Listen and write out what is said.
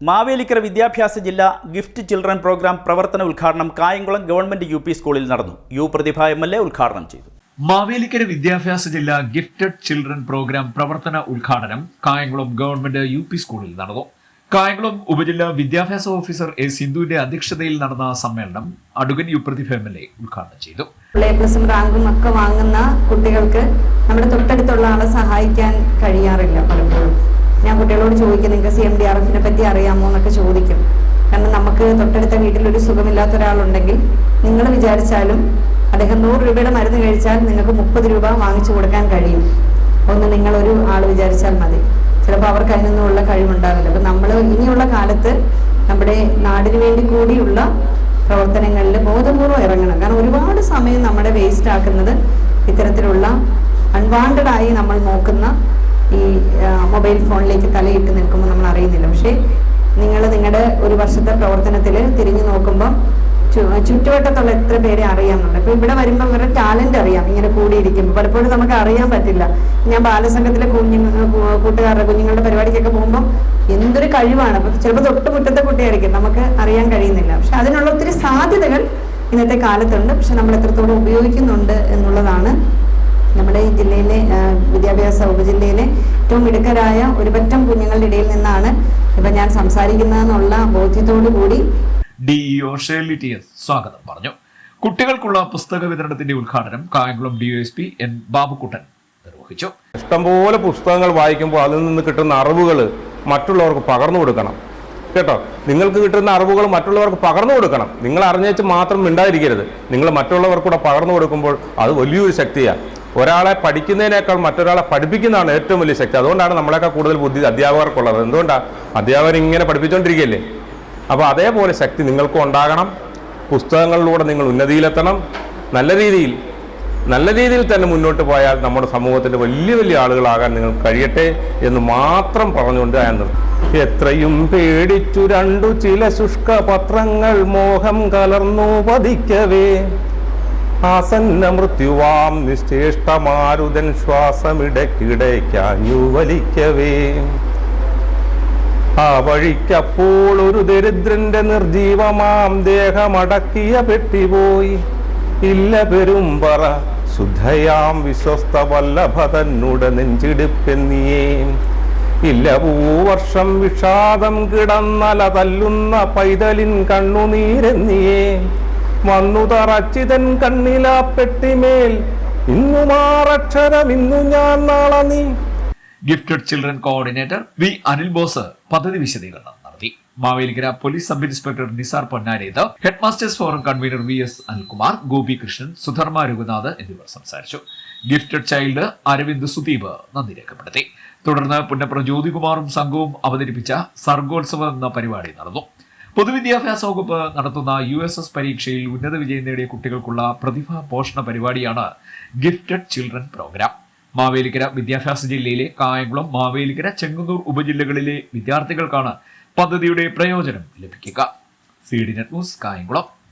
മാവേലിക്കര വിദ്യാഭ്യാസ ജില്ല gift children programme പ്രവർത്തന ഉദ്ഘാടനം കായംകുളം ഗവൺമെന്റ് യു പി സ്കൂളിൽ നടന്നു. U Prathibha M L A ഉദ്ഘാടനം ചെയ്തു. മാവേലിക്കര വിദ്യാഭ്യാസ ജില്ല ഗിഫ്റ്റഡ് ചിൽഡ്രൻ പ്രോഗ്രാം പ്രവർത്തന ഉദ്ഘാടനം കായംകുളം ഗവൺമെന്റ് യു പി സ്കൂളിൽ നടന്നു. കായംകുളം ഉപജില്ലാ വിദ്യാഭ്യാസ ഓഫീസർ എ സിന്ധുവിന്റെ അധ്യക്ഷതയിൽ നടന്ന സമ്മേളനം അടുകൻ U Prathibha M L A ഉദ്ഘാടനം ചെയ്തു. എ പ്ലസും റാങ്കും ഒക്കെ വാങ്ങുന്ന കുട്ടികൾക്ക് നമ്മുടെ തൊട്ടടുത്തുള്ള ആളെ സഹായിക്കാൻ കഴിയാറില്ല പലപ്പോഴും ഞാൻ കുട്ടികളോട് ചോദിക്കും നിങ്ങൾക്ക് സി എം ഡി ആർ എഫിനെ പറ്റി അറിയാമോ എന്നൊക്കെ ചോദിക്കും. കാരണം നമുക്ക് തൊട്ടടുത്ത വീട്ടിൽ ഒരു സുഖമില്ലാത്ത ഒരാളുണ്ടെങ്കിൽ നിങ്ങൾ വിചാരിച്ചാലും അദ്ദേഹം നൂറ് രൂപയുടെ മരുന്ന് കഴിച്ചാൽ നിങ്ങൾക്ക് മുപ്പത് രൂപ വാങ്ങിച്ചു കൊടുക്കാൻ കഴിയും. ഒന്ന് നിങ്ങളൊരു ആൾ വിചാരിച്ചാൽ മതി. ചിലപ്പോൾ അവർക്ക് അതിനൊന്നുമുള്ള കഴിവുണ്ടാവില്ല. അപ്പം നമ്മൾ ഇനിയുള്ള കാലത്ത് നമ്മുടെ നാടിന് വേണ്ടി കൂടിയുള്ള പ്രവർത്തനങ്ങളിൽ ബോധപൂർവം ഇറങ്ങണം. കാരണം ഒരുപാട് സമയം നമ്മുടെ വേസ്റ്റ് ആക്കുന്നത് ഇത്തരത്തിലുള്ള അൺവാണ്ടഡായി നമ്മൾ നോക്കുന്ന ഈ മൊബൈൽ ഫോണിലേക്ക് തലയിട്ട് നിൽക്കുമ്പോൾ നമ്മൾ അറിയുന്നില്ല. പക്ഷേ നിങ്ങൾ നിങ്ങളുടെ ഒരു വർഷത്തെ പ്രവർത്തനത്തിൽ തിരിഞ്ഞു നോക്കുമ്പോൾ ചുറ്റുവട്ടത്തുള്ള എത്ര പേരെ അറിയാമെന്നുണ്ട്. അപ്പൊ ഇവിടെ വരുമ്പോൾ ഇവരുടെ ടാലന്റ് അറിയാം. ഇങ്ങനെ കൂടിയിരിക്കുമ്പോൾ പലപ്പോഴും നമുക്ക് അറിയാൻ പറ്റില്ല. ഞാൻ ബാലസംഘത്തിലെ കുഞ്ഞു കൂട്ടുകാരുടെ കുഞ്ഞുങ്ങളുടെ പരിപാടിക്കൊക്കെ പോകുമ്പോൾ എന്തൊരു കഴിവാണ്. അപ്പൊ ചിലപ്പോൾ തൊട്ട് മുറ്റത്തെ കുട്ടിയായിരിക്കും. നമുക്ക് അറിയാൻ കഴിയുന്നില്ല. പക്ഷെ അതിനുള്ള ഒത്തിരി സാധ്യതകൾ ഇന്നത്തെ കാലത്തുണ്ട്. പക്ഷെ നമ്മൾ എത്രത്തോളം ഉപയോഗിക്കുന്നുണ്ട് എന്നുള്ളതാണ് നമ്മുടെ ഈ ജില്ലയിലെ വിദ്യാഭ്യാസ ഉപജില്ലയിലെ ഏറ്റവും മിടുക്കരായ ഒരുപറ്റം കുഞ്ഞുങ്ങളുടെ ഇടയിൽ നിന്നാണ് ഇപ്പൊ ഞാൻ സംസാരിക്കുന്നതെന്നുള്ള ബോധ്യത്തോടു കൂടി ഡിഇഒ ഷേർലി ടി എസ് സ്വാഗതം പറഞ്ഞു. കുട്ടികൾക്കുള്ള പുസ്തക വിതരണത്തിന്റെ ഉദ്ഘാടനം Kayamkulam D S P N Babukuttan നിർവഹിച്ചു. ഇഷ്ടംപോലെ പുസ്തകങ്ങൾ വായിക്കുമ്പോൾ അതിൽ നിന്ന് കിട്ടുന്ന അറിവുകൾ മറ്റുള്ളവർക്ക് പകർന്നു കൊടുക്കണം. കേട്ടോ? നിങ്ങൾക്ക് കിട്ടുന്ന അറിവുകൾ മറ്റുള്ളവർക്ക് പകർന്നു കൊടുക്കണം. നിങ്ങൾ അറിഞ്ഞേച്ച് മാത്രം മിണ്ടാതിരിക്കരുത്. നിങ്ങൾ മറ്റുള്ളവർക്കൂടെ പകർന്നു കൊടുക്കുമ്പോൾ അത് വലിയൊരു ശക്തിയാണ് ഒരാളെ പഠിക്കുന്നതിനേക്കാൾ മറ്റൊരാളെ പഠിപ്പിക്കുന്നതാണ് ഏറ്റവും വലിയ ശക്തി. അതുകൊണ്ടാണ് നമ്മളെക്കാൾ കൂടുതൽ ബുദ്ധി അധ്യാപകർക്കുള്ളത്. എന്തുകൊണ്ടാണ് അധ്യാപകർ ഇങ്ങനെ പഠിപ്പിച്ചുകൊണ്ടിരിക്കുകയല്ലേ അപ്പോൾ അതേപോലെ ശക്തി നിങ്ങൾക്കും ഉണ്ടാകണം. പുസ്തകങ്ങളിലൂടെ നിങ്ങൾ ഉന്നതിയിലെത്തണം. നല്ല രീതിയിൽ നല്ല രീതിയിൽ തന്നെ മുന്നോട്ട് പോയാൽ നമ്മുടെ സമൂഹത്തിന്റെ വലിയ വലിയ ആളുകളാകാൻ നിങ്ങൾ കഴിയട്ടെ എന്ന് മാത്രം പറഞ്ഞുകൊണ്ട് ഞാൻ എത്രയും പേടിച്ചു രണ്ടു ചില ശുഷ്ക പത്രങ്ങൾ മോഹം കലർന്നു പതിക്കവേ. ആസന്ന മൃത്യുവാം നിശ്ചേഷ്ടമാരുതൻ ശ്വാസമിടക്കിടയ്ക്കാഞ്ഞു വലിക്കവേ ആ വഴിക്കപ്പോൾ ഒരു ദരിദ്രന്റെ നിർജീവമാം ദേഹമടക്കിയ പെട്ടിപോയി ഇല്ല പെരുമ്പറ ശുദ്ധയാം വിശ്വസ്ത വല്ലഭതന്നുട നെഞ്ചിടുപ്പെന്നിയേ. ഇല്ല പൂവർഷം വിഷാദം കിടന്നല തല്ലുന്ന പൈതലിൻ കണ്ണുനീരെന്നിയേ. വന്നു തറച്ചിതൻ കണ്ണിലാ പെട്ടിമേൽ. ഇന്നു മാറക്ഷരം ഇന്നു ഞാൻ നാളെ നീ. Gifted children coordinator V Anil Bose പദ്ധതി വിശദീകരണം നടത്തി. Mavelikkara police sub inspector Nisar Ponnareth head masters forum convener V S Anilkumar Gopi Krishnan Sudharma Raghunath എന്നിവർ സംസാരിച്ചു. ഗിഫ്റ്റഡ് ചൈൽഡ് അരവിന്ദ് സുദീപ് നന്ദി രേഖപ്പെടുത്തി. തുടർന്ന് പുന്നപ്ര ജ്യോതികുമാറും സംഘവും അവതരിപ്പിച്ച സർഗോത്സവം എന്ന പരിപാടി നടന്നു. പൊതുവിദ്യാഭ്യാസ വകുപ്പ് നടത്തുന്ന യു എസ് എസ് പരീക്ഷയിൽ ഉന്നത വിജയം നേടിയ കുട്ടികൾക്കുള്ള പ്രതിഭാ പോഷണ പരിപാടിയാണ് ഗിഫ്റ്റഡ് ചിൽഡ്രൻ പ്രോഗ്രാം. മാവേലിക്കര വിദ്യാഭ്യാസ ജില്ലയിലെ കായംകുളം മാവേലിക്കര ചെങ്ങന്നൂർ ഉപജില്ലകളിലെ വിദ്യാർത്ഥികൾക്കാണ് പദ്ധതിയുടെ പ്രയോജനം ലഭിക്കുക. C D net news Kayamkulam.